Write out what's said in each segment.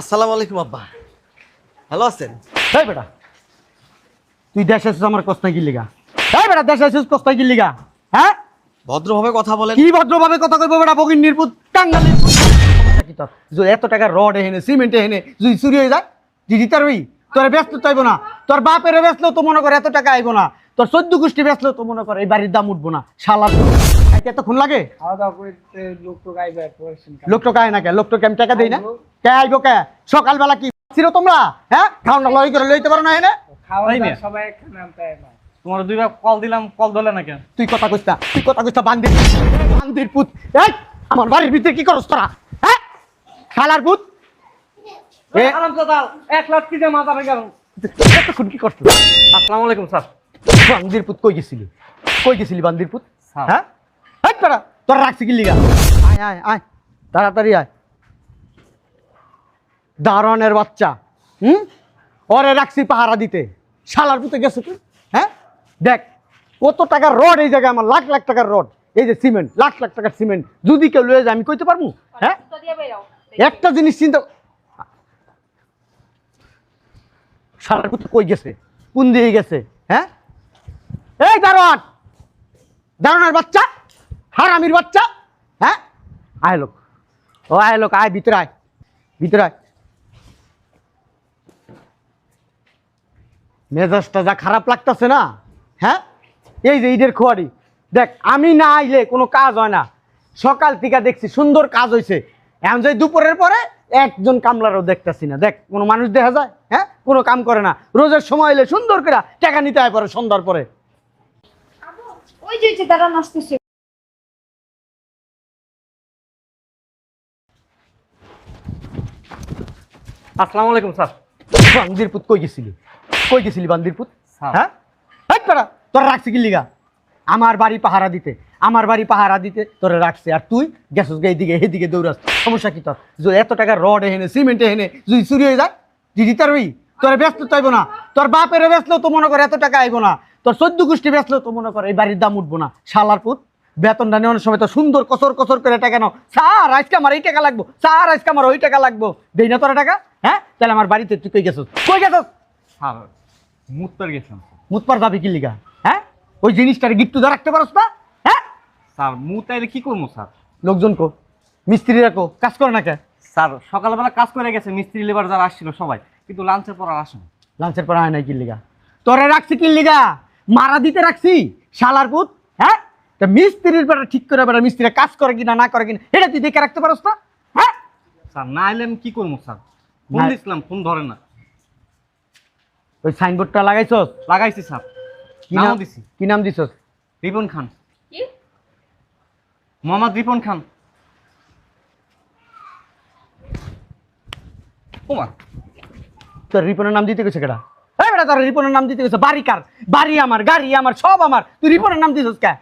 আসসালামু আলাইকুম আব্বা। ভালো আছেন? এই বেটা তুই দেশে এসেছিস আমার কস্তায় কি লিগা। এই বেটা দেশে এসেছিস কস্তায় কি লিগা হ্যাঁ? ভদ্রভাবে কথা বলেন। কি ভদ্রভাবে কথা কইবো বেটা বকির নির্পুত কাঙ্গালি যদি এত টাকা রড এহেনে সিমেন্ট এহেনে যদি চুরি হয়ে যায় তুই দিতে পারবি তোর ব্যস্ত চাইব না। তোর বাপের ব্যস্ত তো মনে করে এত টাকা আইবো না। তোর চোদ্দ গোষ্ঠী বেচলেও তো মনে করে এই বাড়ির দাম উঠবো না শালা। খাইতে এতক্ষণ লাগে? লোক তো না কে? লোক তো কেম টাকা দেই না? কে আইবো কে? সকালবেলা কি ছিল তোমরা? হ্যাঁ? খাও না লই করে লইতে পারো না এনে? সবাই না। তোমার দুইবার কল দিলাম কল ধরলে না কেন? তুই কথা না তুই কথা বান্দির বান্দির পুত। এই আমার বাড়ির ভিতরে কি করছ তোরা? হ্যাঁ? শালার পুত। এ আরাম এক লাখ কি মাথা ভেঙে এতক্ষণ কি করছ আসসালামু আলাইকুম স্যার। বান্দির পুত কই গেছিলি? কই গেছিলি বান্দির পুত? স্যার। হ্যাঁ? এই তোরা তোরা রাখছি কি লিগা? আয় আয় আয়। তাড়াতাড়ি আয়। দারোয়ানের বাচ্চা হুম? ওরে রাখছি পাহারা দিতে। শালার পুতে গেছো তুই হ্যাঁ? দেখ কত টাকার রড এই জায়গায় আমার? লাখ লাখ টাকার রড। এই যে সিমেন্ট লাখ লাখ টাকার সিমেন্ট। যদি কেউ লয়ে যায় আমি কইতে পারব? হ্যাঁ? একটা জিনিস চিন্তা শালার পুতে কই গেছে? কোন দিয়ে গেছে? হ্যাঁ? এই দারোয়ান! দারোয়ানের বাচ্চা! হারামির বাচ্চা। হ্যাঁ? আয় লোক। ও, আয় লোক, আয়, ভিতরে আয়। ভিতরে আয়। মেজাজটা যা খারাপ লাগতেছে না হ্যাঁ? এই যে ঈদের খোয়ারি। দেখ, আমি না আইলে কোনো কাজ হয় না। সকাল থেকে দেখছি সুন্দর কাজ হয়েছে এখন যে দুপুরের পরে একজন কামলারও দেখতেছি না। দেখ, কোনো মানুষ দেখা যায় হ্যাঁ? কোনো কাম করে না। রোজের সময় এলে সুন্দর করে টাকা নিতে হয় পরে, সন্ধ্যার পরে। ওই যে আসসালামু আলাইকুম স্যার। বান্দির পুত কই গেছিলি? কই গেছিলি বান্দির পুত হ্যাঁ? পাড়া তোরা রাখছি কি লিগা? আমার বাড়ি পাহারা দিতে আমার বাড়ি পাহারা দিতে তোরা রাখছে। আর তুই গেছস গে এইদিকে এইদিকে দৌড়াস। সমস্যা কি তোর? যদি এত টাকা রড এহেনে সিমেন্ট এহেনে যদি চুরি হয়ে যায় তুই দিতে পারবি? তোর ব্যস্ত চাইব না। তোর বাপের বেচলেও তো মনে করে এত টাকা আইবো না। তোর চোদ্দ গোষ্ঠী বেচলেও তো মনে করে এই বাড়ির দাম উঠবো না। শালার পুত। বেতনটা নেওয়ার সময় তো সুন্দর কসর কসর করে টাকা নাও। স্যার আজকে আমার এই টাকা লাগবো। স্যার আজকে আমার ওই টাকা লাগবো। দেই না তোরা টাকা? হ্যাঁ? তাহলে আমার বাড়িতে তুই কই গেছস? কই গেছস? স্যার মুত্তর গেছিলাম মুতপার যাবি কি লিগা? হ্যাঁ? ওই জিনিসটারে গিট্টু ধরে রাখতে পারস না? হ্যাঁ? স্যার মুতাইলে কি করব স্যার? লোকজন কো মিস্ত্রি রাখো কাজ করে না কে? স্যার সকালবেলা কাজ করে গেছে মিস্ত্রি লেবার যারা আসছিল সবাই। কিন্তু লাঞ্চের পর আর আসেন লাঞ্চের পর আয় নাই কি লিগা? তোরে রাখছি কি লিগা? মারা দিতে রাখছি শালার পুত হ্যাঁ? তা মিস্ত্রির বেটা ঠিক করে বেটা মিস্ত্রি কাজ করে কিনা না করে কিনা এটা তুই দেখে রাখতে পারস না? হ্যাঁ? স্যার না এলে আমি কি করব স্যার? ফোন দিছিলাম ফোন ধরে না। ওই সাইনবোর্ডটা লাগাইছস? লাগাইছি স্যার। কি নাম দিছি। কি নাম দিছস? রিপন খান। কি? মোহাম্মদ রিপন খান। ওমা। তোর রিপনের নাম দিতে গেছে কেডা? এই বেটা তোর রিপনের নাম দিতে গেছে বাড়ি কার বাড়ি আমার গাড়ি আমার সব আমার। তুই রিপনের নাম দিছস কে?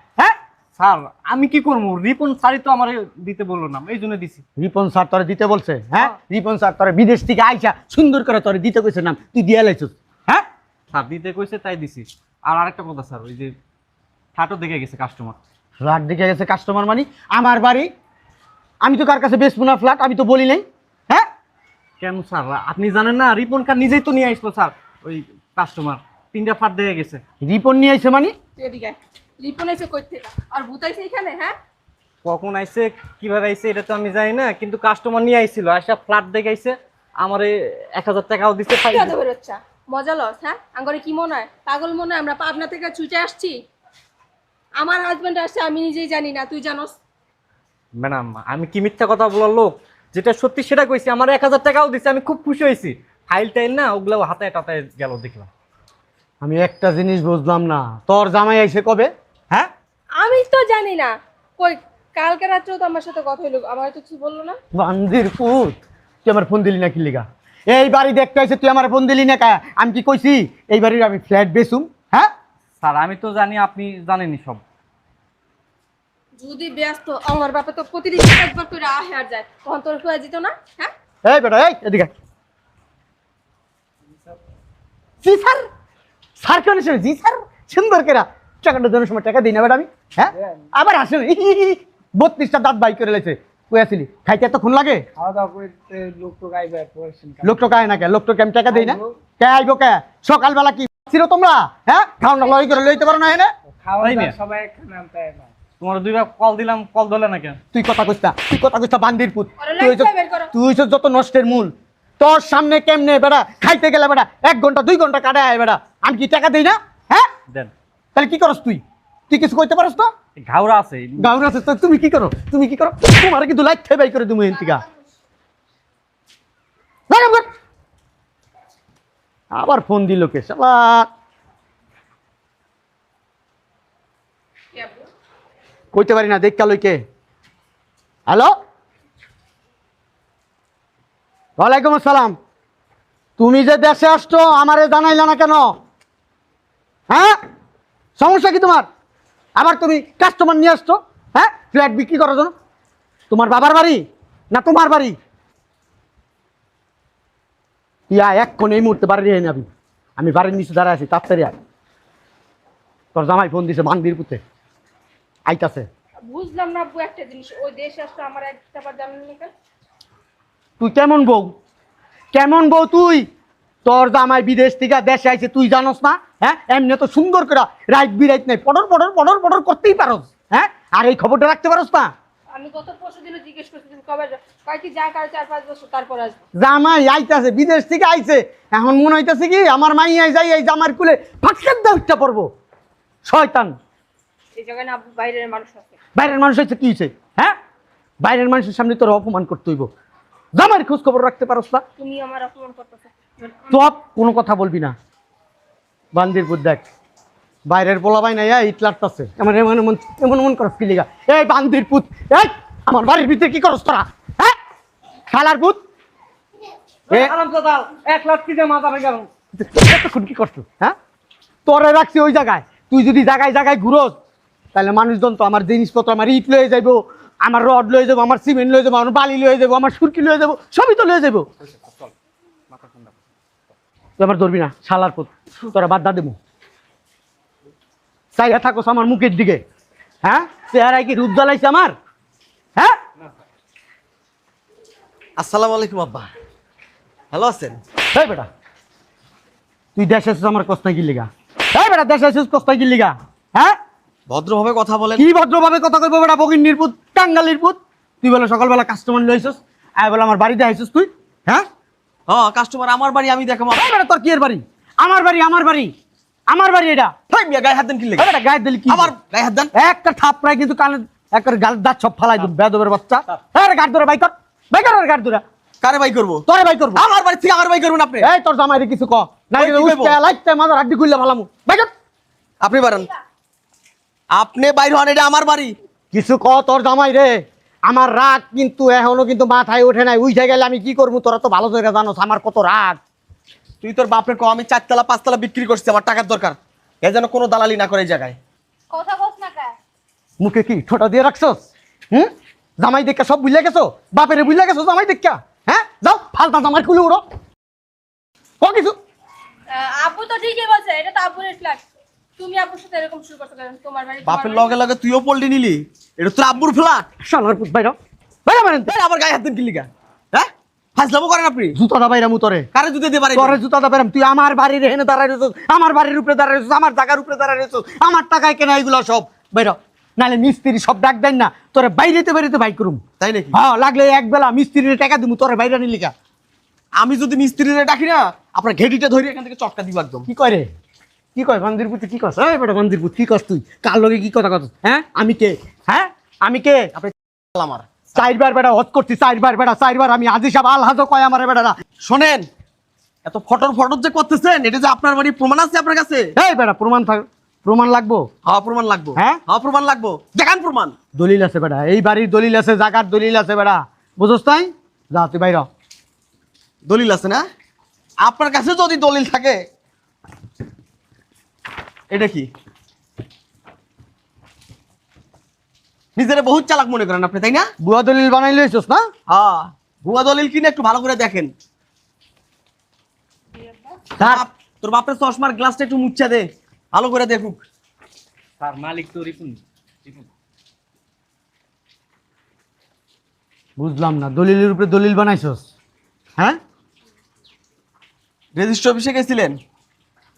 স্যার আমি কি করব? রিপন স্যারই তো আমার দিতে বলল না এই জন্য দিছি। রিপন স্যার তোরে দিতে বলছে হ্যাঁ? রিপন স্যার তোরে বিদেশ থেকে আইসা সুন্দর করে তোরে দিতে কইছে নাম তুই দিয়ে লাইছিস হ্যাঁ? স্যার দিতে কইছে তাই দিছি। আর আরেকটা কথা স্যার ওই যে ফ্ল্যাটও দেখে গেছে কাস্টমার ফ্ল্যাট দেখে গেছে কাস্টমার মানি? আমার বাড়ি আমি তো কার কাছে বেচবো না ফ্ল্যাট আমি তো বলি নাই হ্যাঁ? কেন স্যার? আপনি জানেন না রিপন খান নিজেই তো নিয়ে আসলো স্যার ওই কাস্টমার তিনটা ফ্ল্যাট দেখে গেছে। রিপন নিয়ে আইছে মানে? এদিকে রিপন এসে কই থেকে? আর ভূতাইছে এখানে হ্যাঁ? কখন আইছে কীভাবে আইছে এটা তো আমি জানি না কিন্তু কাস্টমার নিয়ে আইছিল আসা ফ্ল্যাট দেখে আইছে আমার এক হাজার টাকাও বেরোচ্ছা মজা লস হ্যাঁ? আঙ্গরে কি মনে হয়? পাগল মনে হয় আমরা পাবনা থেকে ছুটে আসছি। আমার হাজবেন্ড আসছে আমি নিজেই জানি না তুই জানোস। ম্যাডাম আমি কি মিথ্যা কথা বলার লোক? যেটা সত্যি সেটা কইছি আমার এক হাজার টাকাও দিছে আমি খুব খুশি হয়েছি। ফাইল টাইল না ওগুলো হাতায় টাতায় গেল দেখলাম। আমি একটা জিনিস বুঝলাম না তোর জামাই আইসে কবে? হ্যাঁ? আমি তো জানি না। কই কালকে রাত্রেও তো আমার সাথে কথা হইল। আমার তো কিছু বলল না। বান্দির পুত তুই আমার ফোন দিলি না কি লিগা? এই বাড়ি দেখতে আইছে তুই আমার ফোন দিলি না কা আমি কি কইছি এই বাড়ির আমি ফ্ল্যাট বেচুম হ্যাঁ? স্যার আমি তো জানি আপনি জানেনই সব। যদি ব্যস্ত আমার বাপে তো প্রতিদিন একবার করে আহে আর যায়। তখন তোর খুঁজে দিত না হ্যাঁ? এই বেটা এই এদিকে জি স্যার স্যার কেন জি স্যার সুন্দর কেরা? টাকাটা দেওয়ার সময় টাকা দিই না বেটা আমি হ্যাঁ আবার আসেন। বত্রিশটা দাঁত বাই করে লেছে। কই আসিলি? খাইতে এতক্ষণ লাগে? খাওয়া দাওয়া করে এ, লোক তো গাইবে আর পড়াশোনা লোক তো কায় না কে? লোক তো কেম টাকা দেই না। কে আইবো কে? সকালবেলা কি ছিল তোমরা? হ্যাঁ? খাও না লড়াই করে লইতে পারো না এনে? সবাই তোমার দুইবার কল দিলাম কল ধরলে না কেন? তুই কথা কইস না। তুই কথা কইস না বান্দির পুত। তুই। তুই যত নষ্টের মূল। তোর সামনে কেমনে বেটা খাইতে গেলে বেটা এক ঘণ্টা দুই ঘণ্টা কাটে আয় বেটা আমি কি টাকা দেই না? হ্যাঁ? দেন। তাহলে কি করস তুই? তুই কিছু কইতে পারস তো ঘাওড়া আছে। গাউর আছে তো তুমি কি করো? তুমি কি করো? তোমার কিন্তু লাইট বাই করে তুমি এনতিকা আবার ফোন দিল কে শালা? কইতে পারি না দেখ কালই কে। হ্যালো? ওয়ালাইকুম আসসালাম। তুমি যে দেশে আসছো আমারে জানাইলা না কেন? হ্যাঁ? সমস্যা কি তোমার? আবার তুমি কাস্টমার নিয়ে আসছো হ্যাঁ? ফ্ল্যাট বিক্রি করার জন্য। তোমার বাবার বাড়ি না তোমার বাড়ি? ইয়া এক্ষণ এই মুহূর্তে বাড়ি রেখে যাবি। আমি বাড়ির নিচে দাঁড়ায় আছি তাড়াতাড়ি আয়। তোর জামাই ফোন দিছে বান্দির পুতে। আইতাছে। বুঝলাম না আব্বু একটা জিনিস। ওই দেশে আসলে আমার একটা বার জানেন না তুই কেমন বউ? কেমন বউ তুই? তোর জামাই বিদেশ থেকে দেশে আইছে তুই জানোস না? হ্যাঁ? এমনি তো সুন্দর করে রাইট বিরাইট নাই পটর পটর পটর পটর করতেই পারোস হ্যাঁ? আর এই খবরটা রাখতে পারোস না? আমি গত পরশু জিজ্ঞেস করছি তুমি কবে কয় কি যা কাল চার পাঁচ বছর তারপর আসব। জামাই আইতাছে বিদেশ থেকে আইছে। এখন মনে হইতাছে কি আমার মাই আই যাই এই জামার কুলে ফাটকার দাউটা পড়ব শয়তান। এই জায়গায় না বাইরের মানুষ আছে। বাইরের মানুষ হচ্ছে কি হ্যাঁ? বাইরের মানুষের সামনে তোর অপমান করতে হইব। জামাইয়ের খোঁজ খবর রাখতে পারোস না? তুমি আমার অপমান করতেছো। সব কোনো কথা বলবি না। বান্দির পুত দেখ বাইরের বলা বাই নাই ইট লাগতাছে এমন এমন এমন এমন এমন করস কি লিগা? এই বান্দির পুত এই আমার বাড়ির ভিতরে কি করস তোরা? হ্যাঁ? শালার পুত? এক লাখ কি মাথা গেল। এতক্ষণ কি করছ হ্যাঁ? তোরে রাখছি ওই জায়গায়। তুই যদি জায়গায় জায়গায় ঘুরোস তাহলে মানুষজন তো আমার জিনিসপত্র আমার ইট লয়ে যাইবো আমার রড লয়ে যাব আমার সিমেন্ট লয়ে যাব আমার বালি লয়ে যাব আমার সুরকি লয়ে যাব সবই তো লয়ে যাব তুই আমার ধরবি না শালার পুত। তোরা বাদ দা দেবো চাইয়া থাকোস আমার মুখের দিকে। হ্যাঁ? চেহারায় কি রূপ জ্বালাইছে আমার? হ্যাঁ? আসসালামু আলাইকুম আব্বা। ভালো আছেন? বেটা তুই দেশে এসেছিস আমার কস্তায় কি লিগা বেটা দেশে এসেছিস কস্তায় কি লিগা। হ্যাঁ? ভদ্রভাবে কথা বলেন। কি ভদ্রভাবে কথা কইবো বেটা বগির নির্পুত কাঙ্গালির পুত? তুই বলে সকালবেলা কাস্টমার লইছস আয় বলে আমার বাড়িতে আইছস তুই। হ্যাঁ? হ্যাঁ কাস্টমার আমার বাড়ি আমি দেখাবো। বেটা তোর কি এর বাড়ি? আমার বাড়ি আমার বাড়ি। আমার বাড়ি এটা। ভাই মিয়া গায়ে হাত দেন কি লেগে? বেটা গায়ে দিলি কি? গায়ে হাত দেন। একটা থাপড়ায় কিন্তু কানে গাল দাঁত সব ফালাই দিম বেদবের বাচ্চা। হ্যাঁ গাড় ধরে বাইক কর। বাইক কর গাড় ধরে। কারে বাই করব? তোরে বাইক করব। আমার বাড়ি থেকে আমার বাই করবেন আপনি। এই তোর জামাইরে কিছু ক। না ওই কি কইবো? লাইতে মাথার হাড্ডি খুললে ভালামু বাইক কর। আপনি বাড়ান। আপনি বাইর হন এটা আমার বাড়ি। কিছু ক তোর জামাই রে আমার রাগ কিন্তু এখনও কিন্তু মাথায় ওঠে নাই উঠে গেলে আমি কি করব? তোরা তো ভালো জায়গা জানোস আমার কত রাগ। তুই তোর বাপরে কো আমি চারতলা পাঁচতলা বিক্রি করছি আমার টাকার দরকার। এ যেন কোনো দালালি না করে এই জায়গায়। কথা বস না মুখে কি ছোটা দিয়ে রাখছস? হুম? জামাই দেখা সব বুঝলে গেছো? বাপেরে বুঝলে গেছো জামাই দেখা হ্যাঁ? যাও ফালতা জামাই খুলে উড়ো। ক কিছু? আব্বু তো ঠিকই বলছে এটা তো আব্বুর ফ্ল্যাট। তুমি সাথে এরকম শুরু করছ কেন? তোমার বাড়ি বাপের লগে লগে তুইও পল্টি নিলি? এটা তোর আব্বুর ফ্ল্যাট। শালার পুত বাইরা বাইরা মারেন আবার গায়ে হাত দেন কি লিগা? হ্যাঁ? ফাজলামো করেন আপনি? জুতাটা বাইরা মু তোরে। কারে জুতে দিয়ে পারে তোরে জুতাটা বাইরাম। তুই আমার বাড়ির এখানে দাঁড়ায় রয়েছিস আমার বাড়ির উপরে দাঁড়ায় রয়েছিস আমার জায়গার উপরে দাঁড়ায় রয়েছিস আমার টাকায় কেনা এগুলো সব। বাইরা নাহলে মিস্ত্রি সব ডাক দেন না তোরে বাইরেতে বাইরেতে বাইক করুম। তাই নাকি? হ্যাঁ লাগলে এক বেলা মিস্ত্রির টাকা দিমু তোরে বাইরে নিলিকা আমি যদি মিস্ত্রিরে ডাকি না আপনার ঘেটিটা ধরে এখান থেকে চটকা দিব একদম। কি কয় রে? কি কয় মন্দির পুতি কি কস এই বেটা মন্দির পুত কি কস তুই? কার লগে কি কথা কস হ্যাঁ আমি কে? হ্যাঁ আমি কে? আপনি আমার চারবার বেটা হজ করছি চারবার বেটা চারবার আমি আজি সাহেব আল হাজো কয় আমার বেটা শোনেন এত ফটর ফটর যে করতেছেন এটা যে আপনার বাড়ি প্রমাণ আছে আপনার কাছে? এই বেটা প্রমাণ থাক প্রমাণ লাগবো। হ্যাঁ প্রমাণ লাগবো। হ্যাঁ? হ্যাঁ প্রমাণ লাগবো। দেখান প্রমাণ দলিল আছে বেটা এই বাড়ির দলিল আছে জাগার দলিল আছে বেটা। বুঝোস তাই যা তুই বাইর দলিল আছে না? আপনার কাছে যদি দলিল থাকে এটা কি? নিজেরা বহুত চালাক মনে করেন আপনি তাই না? বুয়া দলিল বানাই লইছস না? হ্যাঁ ভুয়া দলিল কিনে একটু ভালো করে দেখেন। বাপ, তোর বাপের চশমার গ্লাসটা একটু মুচ্ছা দে ভালো করে দেখুক। স্যার মালিক তো রিপুন রিপুন। বুঝলাম না দলিলের উপরে দলিল বানাইছস। হ্যাঁ? রেজিস্ট্রি অফিসে গেছিলেন?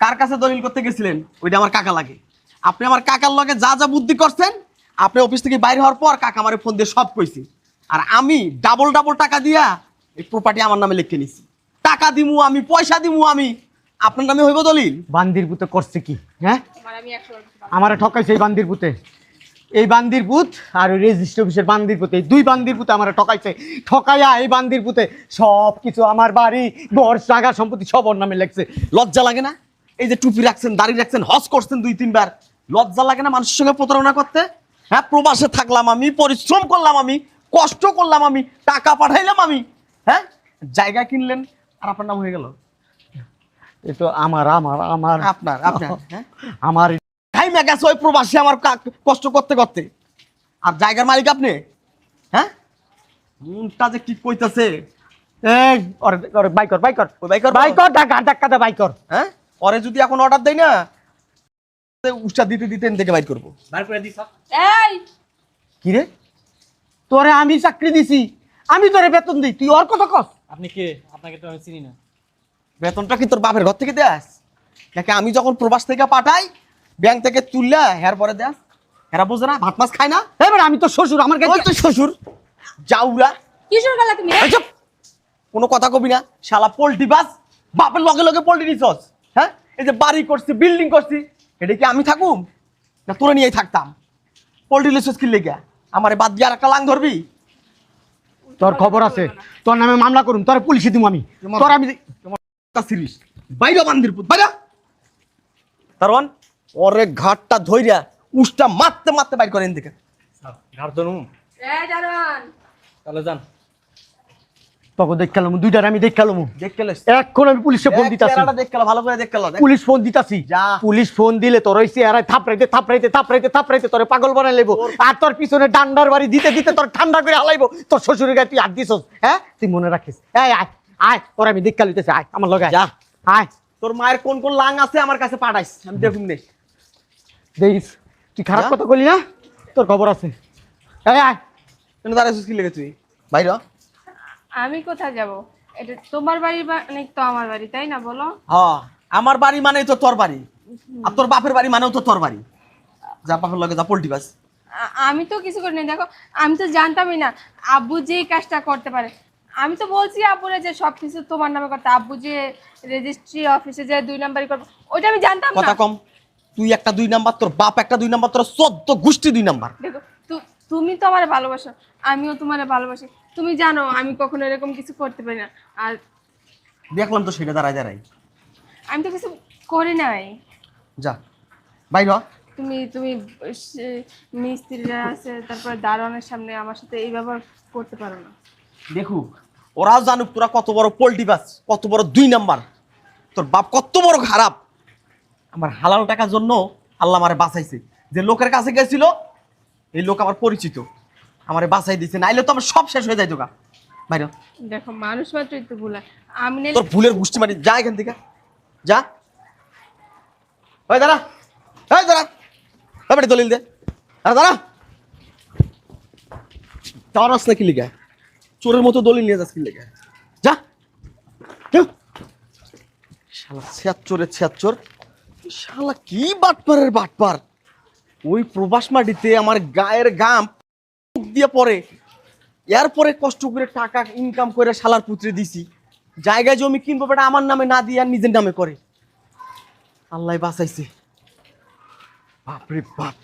কার কাছে দলিল করতে গেছিলেন? ওইটা আমার কাকা লাগে। আপনি আমার কাকার লগে যা যা বুদ্ধি করছেন আপনি অফিস থেকে বাইরে হওয়ার পর কাকা আমারে ফোন দিয়ে সব কইছি। আর আমি ডাবল ডাবল টাকা দিয়া এই প্রপার্টি আমার নামে লিখে নিছি। টাকা দিমু আমি পয়সা দিমু আমি আপনার নামে হইব দলিল? বান্দির পুতে করছে কি? হ্যাঁ? আমার আমি একশো আমারে ঠকাইছে এই বান্দির পুতে। এই বান্দির পুত আর ওই রেজিস্ট্রি অফিসের বান্দির পুতে এই দুই বান্দির পুতে আমার ঠকাইছে। ঠকাইয়া এই বান্দির পুতে সব কিছু আমার বাড়ি ঘর জায়গা সম্পত্তি সব ওর নামে লেখছে। লজ্জা লাগে না? এই যে টুপি রাখছেন দাড়ি রাখছেন হজ করছেন দুই তিনবার। লজ্জা লাগে না মানুষের সঙ্গে প্রতারণা করতে? হ্যাঁ প্রবাসে থাকলাম আমি পরিশ্রম করলাম আমি কষ্ট করলাম আমি টাকা পাঠাইলাম আমি হ্যাঁ? জায়গা কিনলেন আর আপনার নাম হয়ে গেল? এ আমার আমার আমার। আপনার আপনার হ্যাঁ? আমার টাইমে গেছে ওই প্রবাসী আমার কষ্ট করতে করতে। আর জায়গার মালিক আপনি? হ্যাঁ? মনটা যে কি কইতাছে? এই বাইকর বাইকর। বাইকর বাইকর ঢাকা ধাক্কা দে বাইকর। হ্যাঁ? পরে যদি এখন অর্ডার দেয় না উষ্টা দিতে দিতে এখান থেকে বাইর করব। বার করে দিস এই! কি রে? তোরে আমি চাকরি দিছি আমি তোরে বেতন দিই তুই ওর কথা কস। আপনি কে? আপনাকে তো আমি চিনি না। বেতনটা কি তোর বাপের ঘর থেকে দেস নাকি আমি যখন প্রবাস থেকে পাঠাই ব্যাংক থেকে তুললে হের পরে দেস হেরা বোঝে না ভাত মাছ খায় না? এবার আমি তো শ্বশুর আমার কাছে তো শ্বশুর যাউরা কিশোর গেলা তুমি? কোনো কথা কবি না শালা পোল্ট্রি বাস বাপের লগে লগে পোল্ট্রি নিছস। হ্যাঁ? এই যে বাড়ি করছি বিল্ডিং করছি এটা কি আমি থাকুম? না তোরে নিয়েই থাকতাম? পোল্ট্রি লিসস কি লেগে আমার বাদ দিয়ে আর একটা লাং ধরবি? তোর খবর আছে। তোর নামে মামলা করুন তোর পুলিশে দিব আমি। তোর আমি তা সিরিস বাইরে বান্দির পুত বাইরে। তারওয়ান ওরে ঘাটটা ধইরা উষ্টা মারতে মারতে বাইর করেন দিকে ঘাট ধরুন তাহলে যান। তোকে দেখ খেলাম দুইটার আমি দেখ খেলাম। এখন আমি পুলিশে ফোন দিতাছি। ভালো করে দেখ পুলিশ ফোন দিতাছি। পুলিশ ফোন দিলে তোর ওই চেহারায় থাপড়াইতে থাপড়াইতে থাপড়াইতে থাপড়াইতে তোরে পাগল বানাই লেবো আর তোর পিছনে ডান্ডার বাড়ি দিতে দিতে তোর ঠান্ডা করে হালাইবো। তোর শ্বশুরের গায়ে তুই দিছস হ্যাঁ? তুই মনে রাখিস। এই আয় আয় তোর আমি দেখ লিতেছি আয় আমার লগে আয়। যা। আয়। তোর মায়ের কোন কোন লাং আছে আমার কাছে পাঠাইস আমি দেখুন নে। দেখিস তুই খারাপ কথা বলি না? তোর খবর আছে। এই আয়। কেন দাঁড়াইছিস কি লেগে তুই? বাইরে। আমি কোথায় যাব? এটা তোমার বাড়ি মানে তো আমার বাড়ি তাই না বলো? হ্যাঁ আমার বাড়ি মানেই তো তোর বাড়ি। আর তোর বাপের বাড়ি মানেও তো তোর বাড়ি। যা বাপের লগে যা পোল্ট্রি বাস। আমি তো কিছু করি না দেখো আমি তো জানতামই না আব্বু যে কাজটা করতে পারে। আমি তো বলছি আব্বুরে যে সব কিছু তোমার নামে করতে আব্বু যে রেজিস্ট্রি অফিসে যে দুই নাম্বারই করব ওইটা আমি জানতাম না। কথা কম তুই একটা দুই নাম্বার তোর বাপ একটা দুই নাম্বার তোর চোদ্দ গোষ্ঠী দুই নাম্বার। দেখো তুমি তো আমার ভালোবাসো আমিও তোমার ভালোবাসি। তুমি জানো আমি কখনো এরকম কিছু করতে পারি না। আর দেখলাম তো সেটা দাঁড়ায় দাঁড়াই আমি তো কিছু করি নাই। যা। বাইর হ। তুমি তুমি সে- মিস্ত্রিরা আছে তারপরে দারোয়ানের সামনে আমার সাথে এই ব্যবহার করতে পারো না। দেখুক ওরাও জানুক তোরা কত বড় পোল্ট্রি বাস কত বড় দুই নাম্বার। তোর বাপ কত বড় খারাপ। আমার হালাল টাকার জন্য আল্লাহ আমারে বাঁচাইছে। যে লোকের কাছে গেছিল এই লোক আমার পরিচিত। আমারে বাঁচাই দিছে নাইলে তো আমার সব শেষ হয়ে যাইতো গা। বাইরে। দেখো মানুষ মাত্রই তো ভুল আমি নাইলে- তোর ভুলের গোষ্ঠী মানে যা এখান থেকে। যা। ওই দাঁড়া। ওই দাঁড়া। এবারে দলিল দে। আরে দাঁড়া। তারস না কি লিখা চোরের মতো দলিল নিয়ে যাস কি লিখা যা। যা। শালা ছিয়াত্তরের ছিয়াত্তর শালা কি বাটপারের বাটপার। ওই প্রবাস মাটিতে আমার গায়ের গাম দিয়ে পরে এরপরে কষ্ট করে টাকা ইনকাম করে শালার পুত্রে দিছি। জায়গায় জমি কিনবো, বেটা আমার নামে না দিয়ে আর নিজের নামে করে। আল্লাহ বাঁচাইছে। বাপরে বাপ।